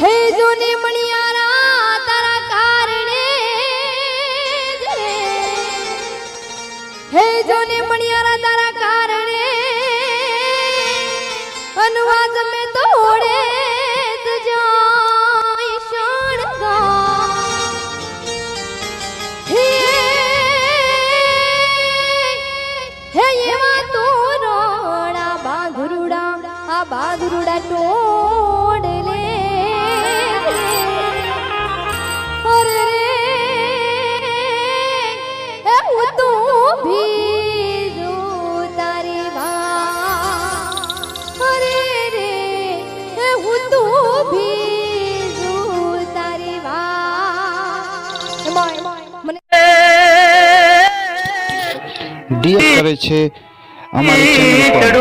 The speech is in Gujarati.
હે જોને મણિયારા, તારા કારણે હે જોને મણિયારા, તારા કારણે અનુવાદ મે તોડે તજો બાંધુરડા, આ બાંધુરડા ટોળ মানে ডিএ করেছে আমার চ্যানেল